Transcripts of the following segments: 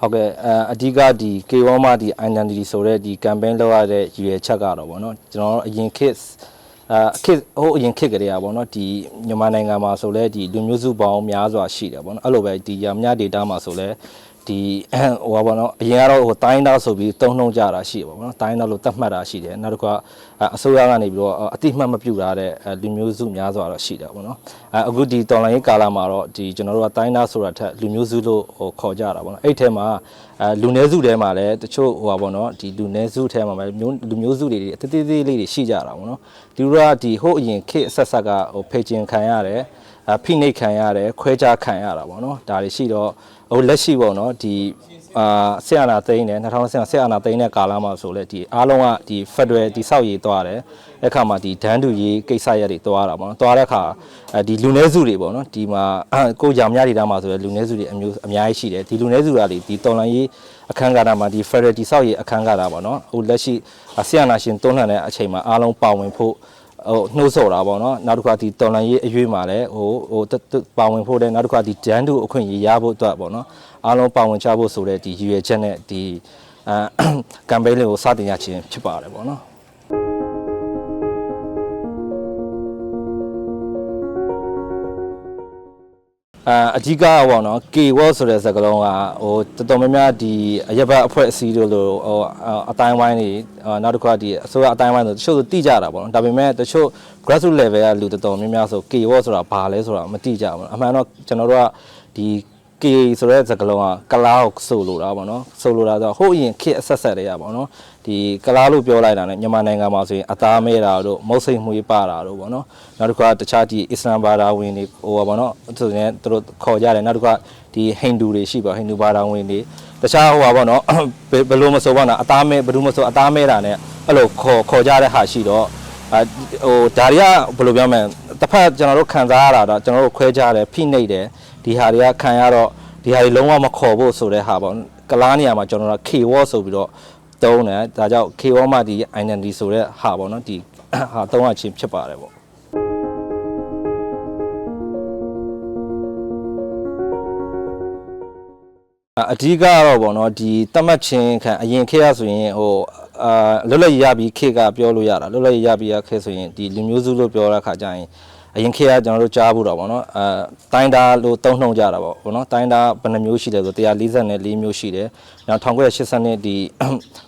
ဟုတ်ကဲ့အဲအဓိကဒီ K1 မှာဒီ identity ဆိုတဲ့ဒီ campaign လုပ်ရတဲ့ရည်ရွယ်ချက်ကတော့ဗောနော်ကျွန်တော်တို့အရင် kids အဲခစ်ဟိုအရင်ခစ်ကြရပါတော့ဒီမြန်မာနိုင်ငံမှာဆိုလဲဒီလူမျိုးစုပေါင်းများစွာရှိတယ်ပေါ့နော်အဲ့လိုပဲဒီရမည data မှာဆိုလဲ ဒီဟိုပါပေါ့နော်အရင်ကတော့ဟိုတိုင်းသားဆိုပြီးတုံးနှုံကြတာရှိတယ်ပေါ့နော်တိုင်းသားလို့သတ်မှတ်တာရှိတယ်နောက်တစ်ခါအစိုးရကနေပြီးတော့အတိမတ်မပြုတာတဲ့လူမျိုးစုများစွာတော့ရှိတယ်ပေါ့နော်အဲအခုဒီတော်လိုင်းကာလာမှာတော့ဒီကျွန်တော်တို့ကတိုင်းသားဆိုတာထက်လူမျိုးစုလို့ဟိုခေါ်ကြတာပေါ့နော်အဲ့ထဲမှာအဲလူနည်းစုထဲမှာလည်းတချို့ဟိုပါပေါ့နော်ဒီလူနည်းစုထဲမှာပဲမျိုးလူမျိုးစုတွေအသေးသေးလေးတွေရှိကြတာပေါ့နော်ဒီလိုကဒီဟိုအရင်ခေတ်အဆက်ဆက်ကဟိုဖေကျင်ခံရတယ်အ ဖိနှိတ်ခံရတယ်ခွဲခြားခံရတာပေါ့နော်ဒါတွေရှိတော့ဟိုလက်ရှိပေါ့နော်ဒီအာဆရာနာသိန်းနဲ့2010ဆရာနာသိန်းတဲ့ကာလမှာဆိုလဲဒီအားလုံးကဒီ Federal ဒီဆောက်ရေးသွားတယ်အဲ့ခါမှာဒီဒန်းတူရေးကိစ္စရက်တွေသွားတာပေါ့နော်သွားတဲ့အခါအဲဒီလူနည်းစုတွေပေါ့နော်ဒီမှာကိုရံများဒေတာမှာဆိုလဲလူနည်းစုတွေအမျိုးအများကြီးရှိတယ်ဒီလူနည်းစုတွေကဒီတော်လန်ရေးအခန်းကဏ္ဍမှာဒီ Federal ဒီဆောက်ရေးအခန်းကဏ္ဍပေါ့နော်ဟိုလက်ရှိဆရာနာရှင်တွန်းလှန်တဲ့အချိန်မှာအားလုံးပါဝင်ဖို့ ဟိုနှိုးဆော်တာပေါ့နော်နောက်တစ်ခါဒီတော်လန်ရေးအရွေးမှာလည်းဟိုဟိုပါဝင်ဖို့တဲ့နောက်တစ်ခါဒီဒန်းတူအခွင့်အရေးရဖို့အတွက်ပေါ့နော်အားလုံးပါဝင်ကြဖို့ဆိုတဲ့ဒီရည်ရွယ်ချက်နဲ့ဒီအဲ campaign လေးကိုစတင်ရခြင်းဖြစ်ပါတယ်ပေါ့နော် အာအဓိကပေါ့နော် K word ဆိုတဲ့စကားလုံးကဟိုတော်တော်များများဒီအရက်ဘတ်အဖွဲ့အစည်းတို့လိုဟိုအတိုင်းဝိုင်းတွေနောက်တစ်ခါဒီအစိုးရအတိုင်းဝိုင်းဆိုတချို့ဆိုတိကြတာပေါ့နော်ဒါပေမဲ့တချို့ grassroots level ကလူတော်တော်များများဆို K word ဆိုတာဘာလဲဆိုတာမတိကြဘူးအမှန်တော့ကျွန်တော်တို့ကဒီ K ဆိုတဲ့စကားလုံးကကလားကိုဆိုလိုတာပေါ့နော်ဆိုလိုတာဆိုဟိုအရင်ခေတ်အဆက်ဆက်တွေကပေါ့နော်ဒီကလားလို့ပြောလိုက်တာ ਨੇ မြန်မာနိုင်ငံမှာဆိုရင်အသားမဲတာတို့မုတ်စိတ်မှုပါတာတို့ပေါ့နော်နောက်တစ်ခါတခြားဒီအစ္စလမ်ဘာသာဝင်တွေဟိုပါပေါ့နော်ဆိုရင်သူတို့ခေါ်ကြတယ်နောက်တစ်ခါဒီဟိန္ဒူတွေရှိပါဟိန္ဒူဘာသာဝင်တွေတခြားဟိုပါပေါ့နော်ဘယ်လိုမဆိုပါနော်အသားမဲဘယ်လိုမဆိုအသားမဲတာ ਨੇ အဲ့လိုခေါ်ခေါ်ကြတဲ့ဟာရှိတော့အဲဟိုဒါတွေကဘယ်လိုပြောမလဲတစ်ဖက်ကျွန်တော်တို့ခံစားရတာတော့ကျွန်တော်တို့ခွဲကြတယ်ဖိနှိပ်တယ် ဒီဟာတွေကခံရတော့ဒီဟာတွေလုံးဝမခေါ်ဖို့ဆိုတဲ့ဟာပေါ့ကလားနေရာမှာကျွန်တော်တို့ K word ဆိုပြီးတော့တုံးတယ်ဒါကြောင့် K word မှာဒီ identity ဆိုတဲ့ဟာပေါ့နော်ဒီဟာတုံးရချင်းဖြစ်ပါတယ်ပေါ့အဓိကကတော့ဗောနော်ဒီတတ်မှတ်ချင်းခံအရင်ခေတ်ရဆိုရင်ဟိုအာလွတ်လပ်ရေးရပြီးခေတ်ကပြောလို့ရတာလွတ်လပ်ရေးရပြီးရခေတ်ဆိုရင်ဒီလူမျိုးစုလို့ပြောတဲ့ခါကျရင် အရင်ခေတ်ကကျွန်တော်တို့ကြားဖို့တော့ဗောနော်အဲတိုင်းသားလို့တုံ့နှုံကြတာဗောဗောနော်တိုင်းသားဘယ်နှမျိုးရှိလဲဆို144မျိုးရှိတယ်နောက်1980နှစ်ဒီ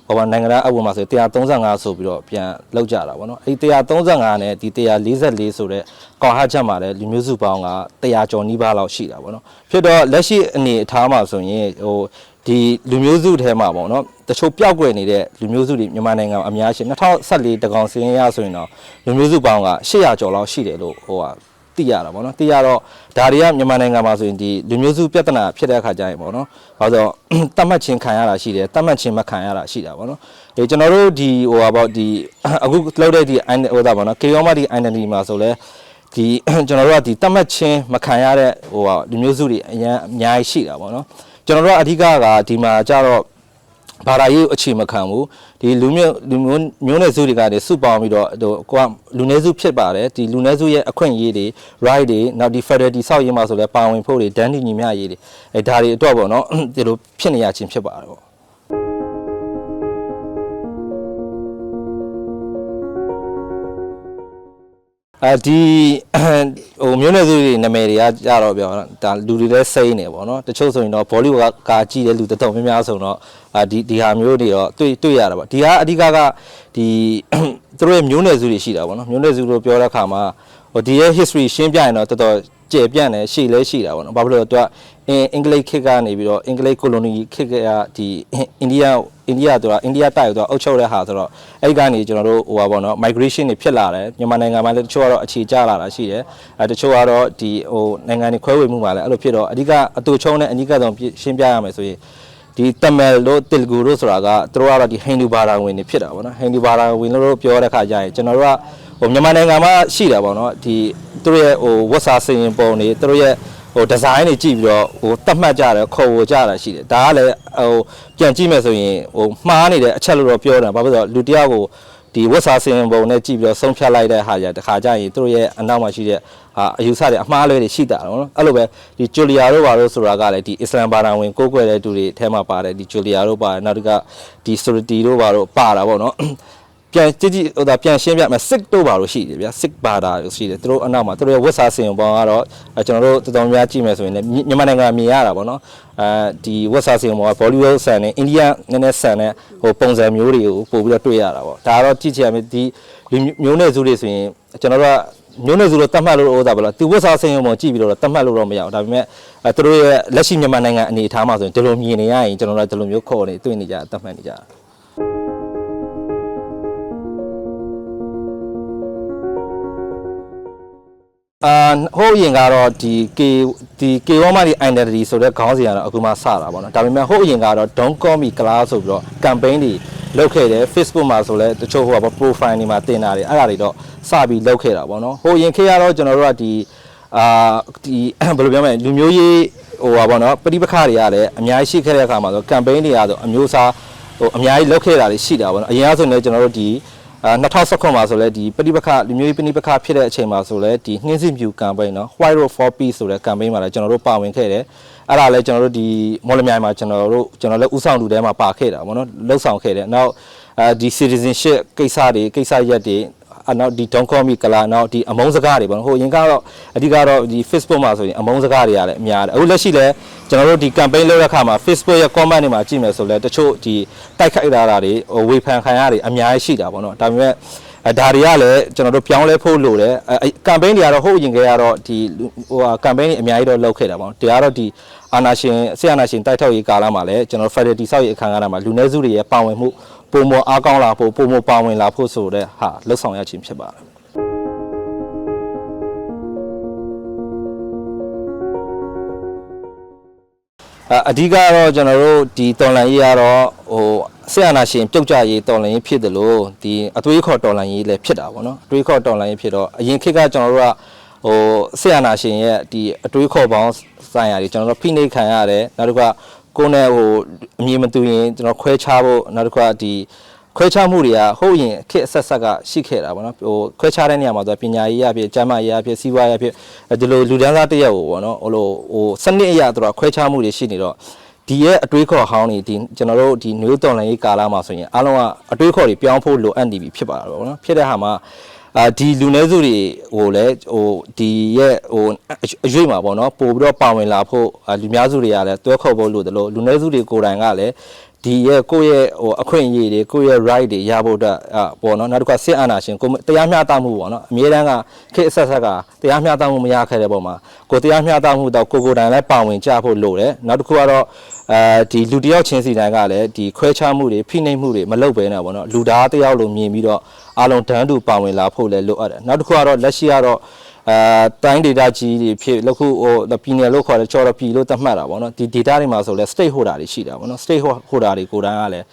ဟိုဗောနိုင်ငံသားအဝတ်မှာဆို135ဆိုပြီးတော့ပြန်လောက်ကြတာဗောနော်အဲဒီ135နဲ့ဒီ144ဆိုတဲ့ကွာဟချက်မှာလည်းလူမျိုးစုပေါင်းက100ကျော်နီးပါးလောက်ရှိတာဗောနော်ဖြစ်တော့လက်ရှိအနေအထားမှာဆိုရင်ဟိုဒီလူမျိုးစုထဲမှာပေါ့နော်တချို့ပျောက်ကွယ်နေတဲ့လူမျိုးစုတွေမြန်မာနိုင်ငံမှာအများရှိ2014တကောင်စင်းရဆိုရင်တော့လူမျိုးစုပေါင်းက800ကျော်လောက်ရှိတယ်လို့ဟိုဟာသိရတာပေါ့နော်သိရတော့ဒါတွေကမြန်မာနိုင်ငံမှာဆိုရင်ဒီလူမျိုးစုပြဿနာဖြစ်တဲ့အခါကျရင်ပေါ့နော်ဘာလို့ဆိုတတ်မှတ်ချင်းခံရတာရှိတယ်တတ်မှတ်ချင်းမခံရတာရှိတာပေါ့နော်ဒီကျွန်တော်တို့ဒီဟိုဟာပေါ့ဒီအခုလောက်တဲ့ဒီဟိုဒါပေါ့နော် KOM ဒီ identity မှာဆိုလဲဒီကျွန်တော်တို့ကဒီတတ်မှတ်ချင်းမခံရတဲ့ဟိုဟာလူမျိုးစုတွေအများအများကြီးရှိတာပေါ့နော် ကျွန်တော်တို့ကအဓိကကဒီမှာကြတော့ဘာသာရေးအခြေမခံဘူးဒီလူမျိုးလူမျိုးမျိုးနယ်စုတွေကနေစုပေါင်းပြီးတော့ဟိုကိုကလူနည်းစုဖြစ်ပါတယ်ဒီလူနည်းစုရဲ့အခွင့်အရေးတွေ right တွေနောက်ဒီ federal ဒီဆောက်ရေးမှာဆိုလဲပါဝင်ဖို့တွေဒန်းတီညီမျှရေးတွေအဲဒါတွေအတွက်ပေါ့နော်ဒီလိုဖြစ်နေရခြင်းဖြစ်ပါတယ်ပေါ့ အဲဒီဟိုမျိုးနယ်စုတွေနာမည်တွေကကြတော့ပြောဒါလူတွေလည်းစိမ့်နေပေါ့နော်တချို့ဆိုရင်တော့ဘောလီဝုဒ်ကကာကြည့်တဲ့လူတော်တော်များများဆိုတော့အာဒီဒီဟာမျိုးတွေတော့တွေ့တွေ့ရတာပေါ့ဒီဟာအဓိကကဒီသူတို့ရဲ့မျိုးနယ်စုတွေရှိတာပေါ့နော်မျိုးနယ်စုလို့ပြောတဲ့အခါမှာဟိုဒီရဲ့ history ရှင်းပြရင်တော့တော်တော် ကျေပြန့်တယ်ရှေ့လဲရှိတာပေါ့နော်ဘာဖြစ်လို့လဲသူကအင်အင်္ဂလိပ်ခေတ်ကနေပြီးတော့အင်္ဂလိပ်ကိုလိုနီခေတ်ကဒီအိန္ဒိယအိန္ဒိယသူကအိန္ဒိယတိုက်တော့အုပ်ချုပ်တဲ့ဟာဆိုတော့အဲ့ကနေကျွန်တော်တို့ဟိုပါပေါ့နော် migration တွေဖြစ်လာတယ်မြန်မာနိုင်ငံမှာလည်းတချို့ကတော့အခြေကျလာတာရှိတယ်အဲတချို့ကတော့ဒီဟိုနိုင်ငံတွေခွဲဝေမှုမှာလည်းအဲ့လိုဖြစ်တော့အဓိကအတူချုံနဲ့အနိကဆုံးရှင်းပြရမယ်ဆိုရင်ဒီတမယ်လို့တေလဂူလို့ဆိုတာကသူတို့ကတော့ဒီဟိန္ဒူဘာသာဝင်တွေဖြစ်တာပေါ့နော်ဟိန္ဒူဘာသာဝင်လို့ပြောတဲ့ခါကျရင်ကျွန်တော်တို့က ဟိုမြန်မာနိုင်ငံမှာရှိတာပေါ့နော်ဒီသူတို့ရဲ့ဟိုဝတ်စားစင်ရင်ပုံတွေသူတို့ရဲ့ဟိုဒီဇိုင်းတွေကြည့်ပြီးတော့ဟိုတတ်မှတ်ကြတယ်ခေါ်ဝကြတာရှိတယ်ဒါကလည်းဟိုပြန်ကြည့်မယ်ဆိုရင်ဟိုမှားနေတဲ့အချက်လို့တော့ပြောတာဘာဖြစ်လို့လဲဆိုတော့လူတစ်ယောက်ကိုဒီဝက်စာစင်ပုံနဲ့ကြည့်ပြီးတော့ဆုံးဖြတ်လိုက်တဲ့ဟာကြီးတခါကျရင်သူတို့ရဲ့အနောက်မှာရှိတဲ့ဟာအယူဆတွေအမှားလွဲတွေရှိတာတော့နော်အဲ့လိုပဲဒီဂျူလီယာတို့ဘာလို့ဆိုတာကလည်းဒီအစ္စလမ်ဘာသာဝင်ကိုးကွယ်တဲ့သူတွေအဲထဲမှာပါတယ်ဒီဂျူလီယာတို့ပါတယ်နောက်တစ်ခါဒီဆိုရတီတို့ဘာလို့ပါတာပေါ့နော် ပြန်ကြည့်ကြည့်ဟိုဒါပြန်ရှင်းပြမယ်စစ်တို့ဘာလို့ရှိတယ်ဗျာစစ်ဘာသာလို့ရှိတယ်သူတို့အနောက်မှာသူတို့ရဲ့ဝက်စာစင်ပုံကတော့အဲကျွန်တော်တို့တော်တော်များကြည့်မယ်ဆိုရင်လည်းမြမြန်မာနိုင်ငံမြင်ရတာပေါ့နော်အဲဒီဝက်စာစင်ပုံကဘောလီဝုဒ်ဆန်နဲ့အိန္ဒိယနည်းနည်းဆန်တဲ့ဟိုပုံစံမျိုးတွေကိုပို့ပြီးတော့တွေ့ရတာပေါ့ဒါကတော့ကြည့်ချင်ရမယ်ဒီလူမျိုးနယ်စုတွေဆိုရင်ကျွန်တော်တို့ကမျိုးနယ်စုလို့တတ်မှတ်လို့ဥစ္စာပဲလားသူဝက်စာစင်ပုံကြည့်ပြီးတော့တတ်မှတ်လို့တော့မရဘူးဒါပေမဲ့အဲသူတို့ရဲ့လက်ရှိမြန်မာနိုင်ငံအနေအထားမှာဆိုရင်ဒီလိုမြင်နေရရင်ကျွန်တော်တို့ကဒီလိုမျိုးခေါ်နေတွေ့နေကြတတ်မှတ်နေကြတာ အာဟိုးအရင်ကတော့ဒီ K ဒီ K1 မှာဒီ identity ဆိုတဲ့ခေါင်းစဉ်ကတော့အခုမှစတာပေါ့နော်ဒါပေမဲ့ဟိုးအရင်ကတော့ don't call me class ဆိုပြီးတော့ campaign တွေလုပ်ခဲ့တယ် Facebook မှာဆိုလဲတချို့ဟိုက profile တွေမှာတင်တာတွေအဲ့ဒါတွေတော့စပြီးလုပ်ခဲ့တာပေါ့နော်ဟိုအရင်ခေတ်ကတော့ကျွန်တော်တို့ကဒီအာဒီဘယ်လိုပြောမလဲလူမျိုးရေးဟိုပါပေါ့နော်ပဋိပက္ခတွေကလည်းအများကြီးရှိခဲ့တဲ့အခါမှာဆို campaign တွေကတော့အမျိုးအစားဟိုအများကြီးလုပ်ခဲ့တာတွေရှိတာပေါ့နော်အရင်ကဆိုရင်လည်းကျွန်တော်တို့ဒီအာ 2019မှာဆိုလဲဒီပဋိပက္ခလူမျိုးရေးပဋိပက္ခဖြစ်တဲ့အချိန်မှာဆိုလဲဒီနှင်းစစ်မြူ campaign เนาะ White Road for Peace ဆိုတဲ့ campaign မှာလည်းကျွန်တော်တို့ပါဝင်ခဲ့တယ်အဲ့ဒါလည်းကျွန်တော်တို့ဒီမော်လမြိုင်မှာကျွန်တော်တို့ကျွန်တော်လည်းဥဆောင်လူထဲမှာပါခဲ့တာဗောနော်လှုပ်ဆောင်ခဲ့တယ်နောက်အဲဒီ citizenship ကိစ္စတွေကိစ္စရက်တွေ အနောက်ဒီ don't call me ကလာနောက်ဒီအမုန်းစကားတွေပေါ့နော်ဟိုအရင်ကတော့အဓိကတော့ဒီ Facebook မှာဆိုရင်အမုန်းစကားတွေကလည်းအများတယ်အခုလက်ရှိလည်းကျွန်တော်တို့ဒီ campaign လုပ်တဲ့အခါမှာ Facebook ရဲ့ comment တွေမှာကြည့်မယ်ဆိုလဲတချို့ဒီတိုက်ခိုက်တာတွေဟိုဝေဖန်ခံရတွေအများကြီးရှိတာပေါ့နော်ဒါပေမဲ့အဲဒါတွေကလည်းကျွန်တော်တို့ပြောင်းလဲဖို့လိုတယ်အဲ campaign တွေကတော့ဟိုအရင်ကကတော့ဒီဟိုဟာ campaign တွေအများကြီးတော့လုပ်ခဲ့တာပေါ့နော်တရားတော့ဒီ အာနာရှင်ဆရာနာရှင်တိုက်ထောက်ရေးကာလမှာလည်းကျွန်တော် Federal တိဆောက်ရေးအခမ်းအနားမှာလူနည်းစုတွေရဲ့ပါဝင်မှုပုံမအားကောင်းလာဖို့ပုံမပါဝင်လာဖို့ဆိုတဲ့ဟာလှုပ်ဆောင်ရခြင်းဖြစ်ပါတယ်အအဓိကတော့ကျွန်တော်တို့ဒီတော်လန်ရေးကတော့ဟိုဆက်အာနာရှင်ပြုတ်ကြရေးတော်လန်ရေးဖြစ်တယ်လို့ဒီအသွေးခေါ်တော်လန်ရေးလည်းဖြစ်တာပေါ့နော်အသွေးခေါ်တော်လန်ရေးဖြစ်တော့အရင်ခေတ်ကကျွန်တော်တို့ကဟိုဆက်အာနာရှင်ရဲ့ဒီအသွေးခေါ်ပေါင်း ဆိုင်ရာတွေကျွန်တော်တို့ဖိနှိပ်ခံရတယ်နောက်တစ်ခါကိုယ်နဲ့ဟိုအမြင်မတူရင်ကျွန်တော်ခွဲခြားဖို့နောက်တစ်ခါဒီခွဲခြားမှုတွေကဟုတ်ရင်အခက်အဆက်ဆက်ကရှိခဲ့တာပေါ့နော်ဟိုခွဲခြားတဲ့နေရာမှာဆိုပညာရေးအဖြစ်ကျန်းမာရေးအဖြစ်စီးပွားရေးအဖြစ်ဒီလိုလူဒန်းစားတစ်ယောက်ကိုပေါ့နော်ဟိုလိုဟိုစနစ်အရတော့ခွဲခြားမှုတွေရှိနေတော့ဒီရဲ့အတွေးခေါ်ဟောင်းတွေဒီကျွန်တော်တို့ဒီနယူးတော်လန်ရေးကာလမှာဆိုရင်အားလုံးကအတွေးခေါ်တွေပြောင်းဖို့လိုအပ်နေပြီဖြစ်ပါတော့ပေါ့နော်ဖြစ်တဲ့ဟာမှာ အာဒီလူနည်းစုတွေဟိုလဲဟိုဒီရဲ့ဟိုအရွေ့မှာပေါ့နော်ပို့ပြီးတော့ပါဝင်လာဖို့အာလူများစုတွေကလည်းတွဲခေါ်ဖို့လိုတယ်လို့လူနည်းစုတွေကိုယ်တိုင်ကလည်းဒီရဲ့ကိုယ့်ရဲ့ဟိုအခွင့်အရေးတွေကိုယ့်ရဲ့ right တွေရဖို့အတွက်အာပေါ့နော်နောက်တစ်ခါစစ်အာဏာရှင်ကိုတရားမျှတမှုပေါ့နော်အမြဲတမ်းကခေတ်အဆက်ဆက်ကတရားမျှတမှုမရခဲ့တဲ့ပုံမှာကိုတရားမျှတမှုတော့ကိုကိုယ်တိုင်လည်းပါဝင်ကြဖို့လိုတယ်နောက်တစ်ခုကတော့အဲဒီလူတယောက်ချင်းစီတိုင်းကလည်းဒီခွဲခြားမှုတွေဖိနှိပ်မှုတွေမလုပ်ဘဲနဲ့ပေါ့နော်လူသားတယောက်လိုမြင်ပြီးတော့ အားလုံးတန်းတူပါဝင်လာဖို့လည်းလိုအပ်တယ်နောက်တစ်ခုကတော့လက်ရှိကတော့အဲတိုင်း data ကြီးတွေဖြစ်လောက်ခုဟိုပြည်နယ်လို့ခေါ်တယ်ချော်ရပြည်လို့သတ်မှတ်တာပေါ့နော်ဒီ data တွေမှာဆိုလဲ state holder တွေရှိတာပေါ့နော် state holder တွေကိုယ်တိုင်ကလည်း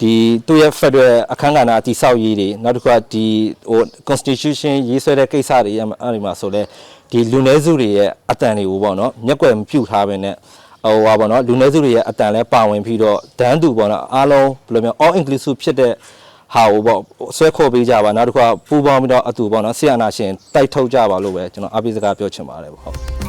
ဒီသူရဲ့ federal အခမ်းကဏ္ဍတိဆောက်ရေးတွေနောက်တစ်ခုကဒီဟို constitution ရေးဆွဲတဲ့ကိစ္စတွေအဲ့ဒီမှာဆိုလဲဒီလူနည်းစုတွေရဲ့အတန်တွေကိုပေါ့နော်မျက်ကွယ်မပြုတ်ထားပဲနဲ့ဟိုပါပေါ့နော်လူနည်းစုတွေရဲ့အတန်လဲပါဝင်ပြီးတော့ဒန်းတူပေါ့နော်အားလုံးဘယ်လိုမျိုး all inclusive ဖြစ်တဲ့ ဟာကိုပေါ့ဆွဲခေါ်ပေးကြပါနောက်တစ်ခါပူပေါင်းပြီးတော့အတူပေါ့နော်ဆီယနာရှင်တိုက်ထုတ်ကြပါလို့ပဲကျွန်တော်အပိစကားပြောချင်ပါတယ်ပေါ့ဟုတ်